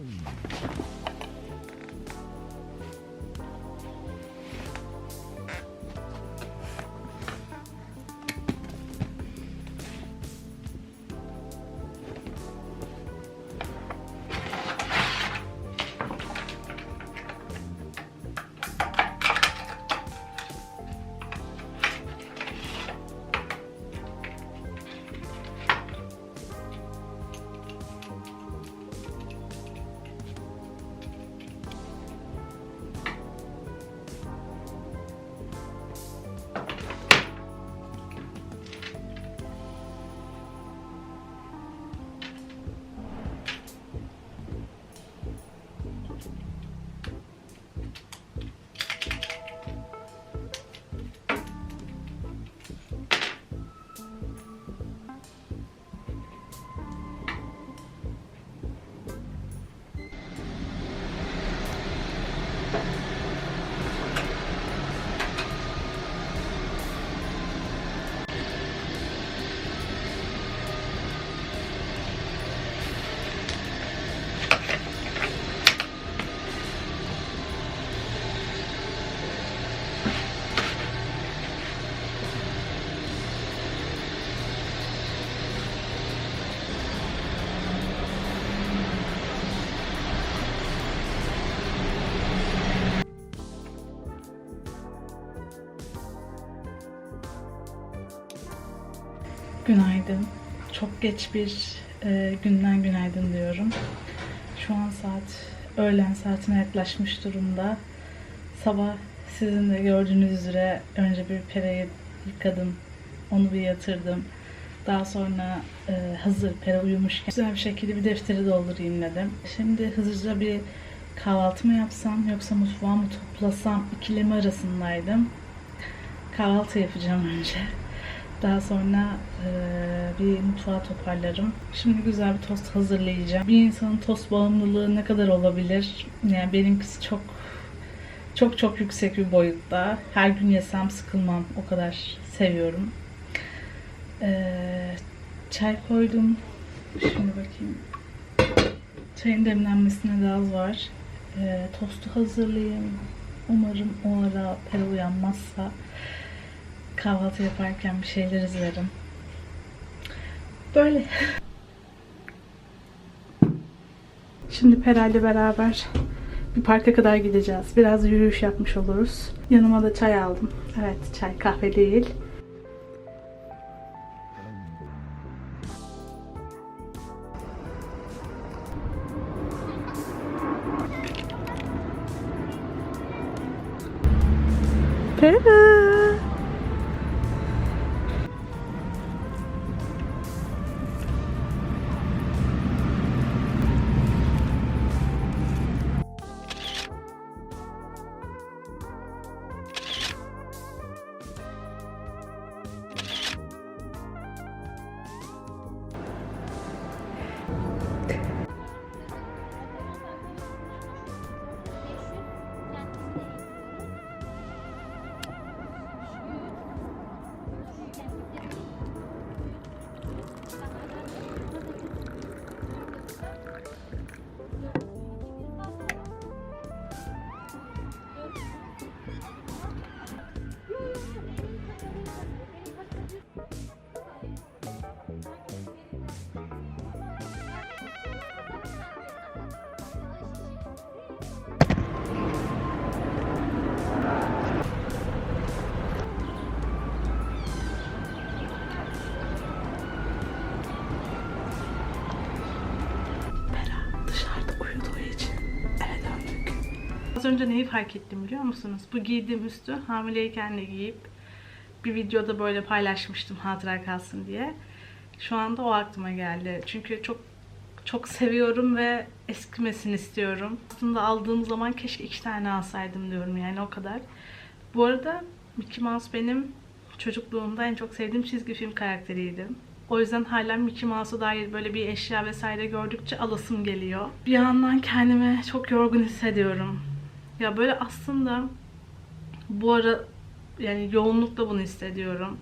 Oi. Günaydın. Çok geç bir e, günden günaydın diyorum. Şu an saat öğlen saatine yaklaşmış durumda. Sabah sizin de gördüğünüz üzere önce bir pereyi yıkadım. Onu bir yatırdım. Daha sonra e, hazır pere uyumuşken güzel bir şekilde bir defteri doldurayım dedim. Şimdi hızlıca bir kahvaltı mı yapsam yoksa mutfağı mı toplasam ikilemi arasındaydım. Kahvaltı yapacağım önce. Daha sonra eee, bir mutfağı toparlarım. Şimdi güzel bir tost hazırlayacağım. Bir insanın tost bağımlılığı ne kadar olabilir? Yani benimkisi çok çok çok yüksek bir boyutta. Her gün yesem sıkılmam. O kadar seviyorum. Eee, çay koydum. Şimdi bakayım. Çayın demlenmesine de az var. Eee, tostu hazırlayayım. Umarım o ara Pera uyanmazsa kahvaltı yaparken bir şeyler izlerim. Böyle. Şimdi Pera ile beraber bir parka kadar gideceğiz. Biraz yürüyüş yapmış oluruz. Yanıma da çay aldım. Evet, çay kahve değil. Pera. Bera Az önce neyi fark ettim biliyor musunuz? Bu giydiğim üstü hamileyken de giyip bir videoda böyle paylaşmıştım hatıra kalsın diye. Şu anda o aklıma geldi. Çünkü çok çok seviyorum ve eskimesin istiyorum. Aslında aldığım zaman keşke iki tane alsaydım diyorum yani o kadar. Bu arada Mickey Mouse benim çocukluğumda en çok sevdiğim çizgi film karakteriydi. O yüzden hala Mickey Mouse'a dair böyle bir eşya vesaire gördükçe alasım geliyor. Bir yandan kendimi çok yorgun hissediyorum. Ya böyle aslında bu ara yani yoğunlukla bunu hissediyorum.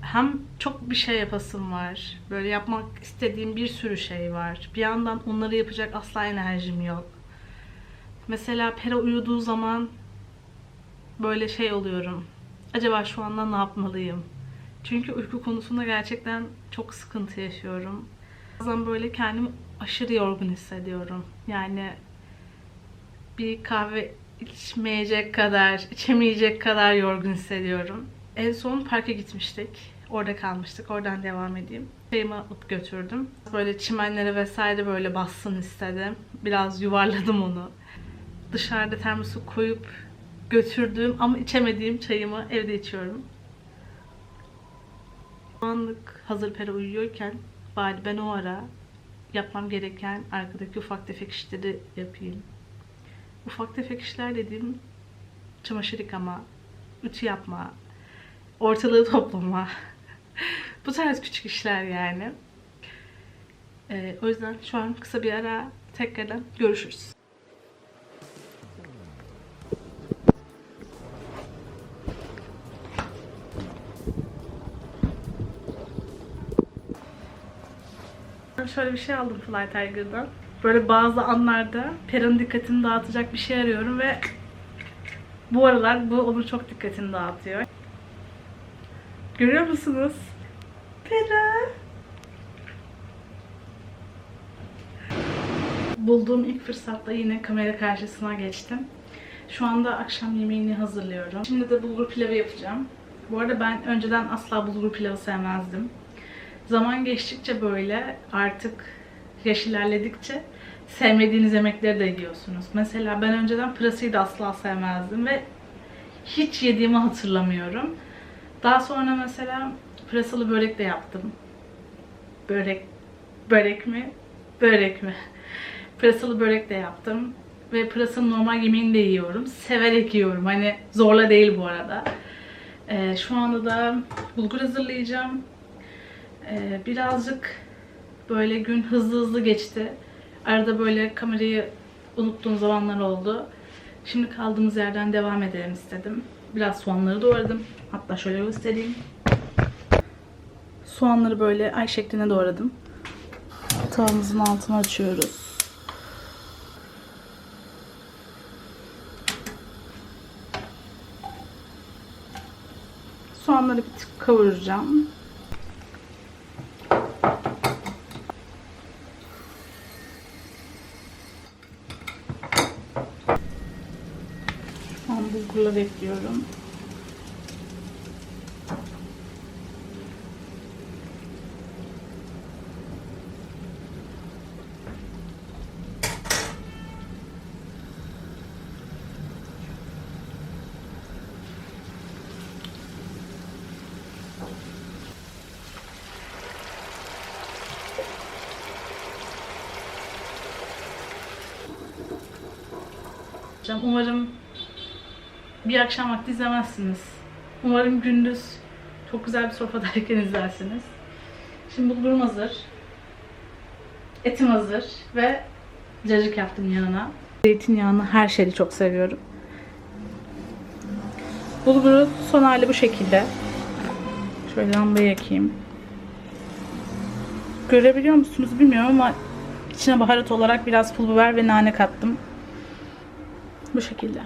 hem çok bir şey yapasım var. Böyle yapmak istediğim bir sürü şey var. Bir yandan onları yapacak asla enerjim yok. Mesela Pera uyuduğu zaman böyle şey oluyorum. Acaba şu anda ne yapmalıyım? Çünkü uyku konusunda gerçekten çok sıkıntı yaşıyorum. Bazen böyle kendimi aşırı yorgun hissediyorum. Yani bir kahve içmeyecek kadar, içemeyecek kadar yorgun hissediyorum. En son parka gitmiştik. Orada kalmıştık. Oradan devam edeyim. Çayımı alıp götürdüm. Böyle çimenlere vesaire böyle bassın istedim. Biraz yuvarladım onu. Dışarıda termosu koyup götürdüğüm ama içemediğim çayımı evde içiyorum. Şu anlık hazır pera uyuyorken bari ben o ara yapmam gereken arkadaki ufak tefek işleri yapayım. Ufak tefek işler dediğim çamaşır yıkama, ütü yapma, ortalığı toplama. Bu tarz küçük işler yani. Ee, o yüzden şu an kısa bir ara tekrardan görüşürüz. Şöyle bir şey aldım Fly Tiger'dan. Böyle bazı anlarda Pera'nın dikkatini dağıtacak bir şey arıyorum ve bu aralar bu onun çok dikkatini dağıtıyor. Görüyor musunuz? Pera. Bulduğum ilk fırsatta yine kamera karşısına geçtim. Şu anda akşam yemeğini hazırlıyorum. Şimdi de bulgur pilavı yapacağım. Bu arada ben önceden asla bulgur pilavı sevmezdim. Zaman geçtikçe böyle artık yaş ilerledikçe sevmediğiniz yemekleri de yiyorsunuz. Mesela ben önceden pırasayı da asla sevmezdim ve hiç yediğimi hatırlamıyorum. Daha sonra mesela pırasalı börek de yaptım. Börek, börek mi? Börek mi? Pırasalı börek de yaptım. Ve pırasanın normal yemeğini de yiyorum. Severek yiyorum. Hani zorla değil bu arada. Ee, şu anda da bulgur hazırlayacağım. Ee, birazcık böyle gün hızlı hızlı geçti. Arada böyle kamerayı unuttuğum zamanlar oldu. Şimdi kaldığımız yerden devam edelim istedim. Biraz soğanları doğradım. Hatta şöyle göstereyim. Soğanları böyle ay şeklinde doğradım. Tavamızın altını açıyoruz. Soğanları bir tık kavuracağım. Bulgurları ekliyorum. Umarım bir akşam vakti izlemezsiniz. Umarım gündüz çok güzel bir sofradayken izlersiniz. Şimdi bulgurum hazır. Etim hazır ve cacık yaptım yanına. Zeytinyağını her şeyi çok seviyorum. Bulguru son hali bu şekilde. Şöyle lambayı yakayım. Görebiliyor musunuz bilmiyorum ama içine baharat olarak biraz pul biber ve nane kattım. Bu şekilde.